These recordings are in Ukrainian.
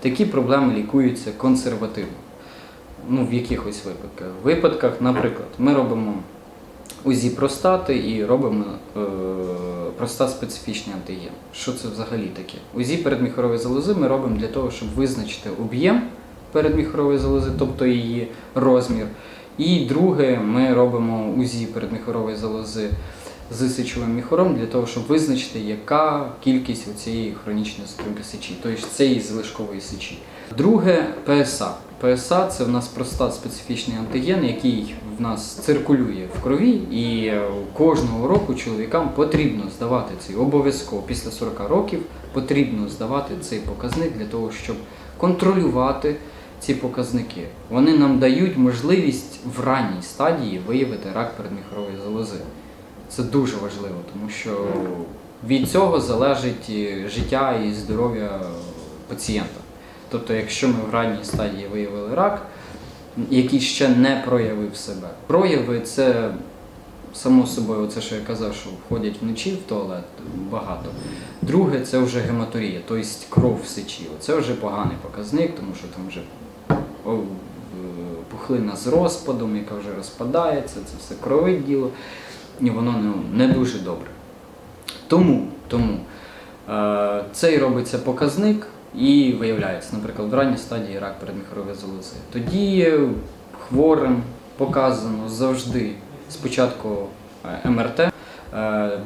Такі проблеми лікуються консервативно. Ну, в якихось випадках. В випадках, наприклад, ми робимо УЗІ простати і робимо е, простат специфічний антиген. Що це взагалі таке? УЗІ передміхорової залози ми робимо для того, щоб визначити об'єм передміхорової залози, тобто її розмір. І друге, ми робимо УЗІ передміхорової залози з сечовим міхором для того, щоб визначити, яка кількість цієї хронічної затримки сечі, тобто цієї залишкової сечі. Друге ПСА. ПСА це в нас простат специфічний антиген, який в нас циркулює в крові, і кожного року чоловікам потрібно здавати цей обов'язково після 40 років потрібно здавати цей показник для того, щоб контролювати ці показники. Вони нам дають можливість в ранній стадії виявити рак передміхорової залози. Це дуже важливо, тому що від цього залежить життя і здоров'я пацієнта. Тобто, якщо ми в ранній стадії виявили рак, який ще не проявив себе. Прояви це само собою, це що я казав, що входять вночі в туалет багато. Друге, це вже гематурія, тобто кров в сечі. Це вже поганий показник, тому що там вже е, пухлина з розпадом, яка вже розпадається, це все кровить діло, і воно не, не дуже добре. Тому, тому е, цей робиться показник і виявляється, наприклад, в ранній стадії рак передміхорової залози. Тоді хворим показано завжди спочатку е, МРТ. е,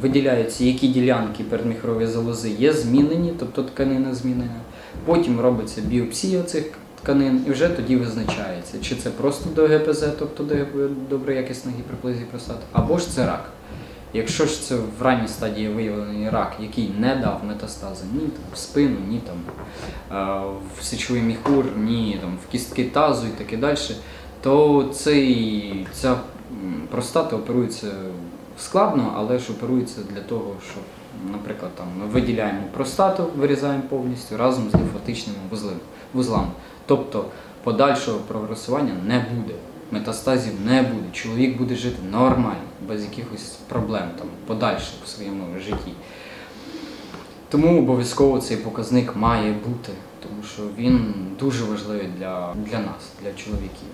Виділяються, які ділянки передміхорової залози є змінені, тобто тканина змінена. Потім робиться біопсія цих тканин, і вже тоді визначається, чи це просто до ГПЗ, тобто до доброякісна гіперплазії простати, або ж це рак. Якщо ж це в ранній стадії виявлений рак, який не дав метастази ні там, в спину, ні там, в сечовий міхур, ні там, в кістки тазу і таке далі, то цей, ця простата оперується складно, але ж оперується для того, щоб, наприклад, там, ми виділяємо простату, вирізаємо повністю разом з лімфатичними вузлами. Тобто подальшого прогресування не буде метастазів не буде. Чоловік буде жити нормально, без якихось проблем там подальше в своєму житті. Тому обов'язково цей показник має бути, тому що він дуже важливий для, для нас, для чоловіків.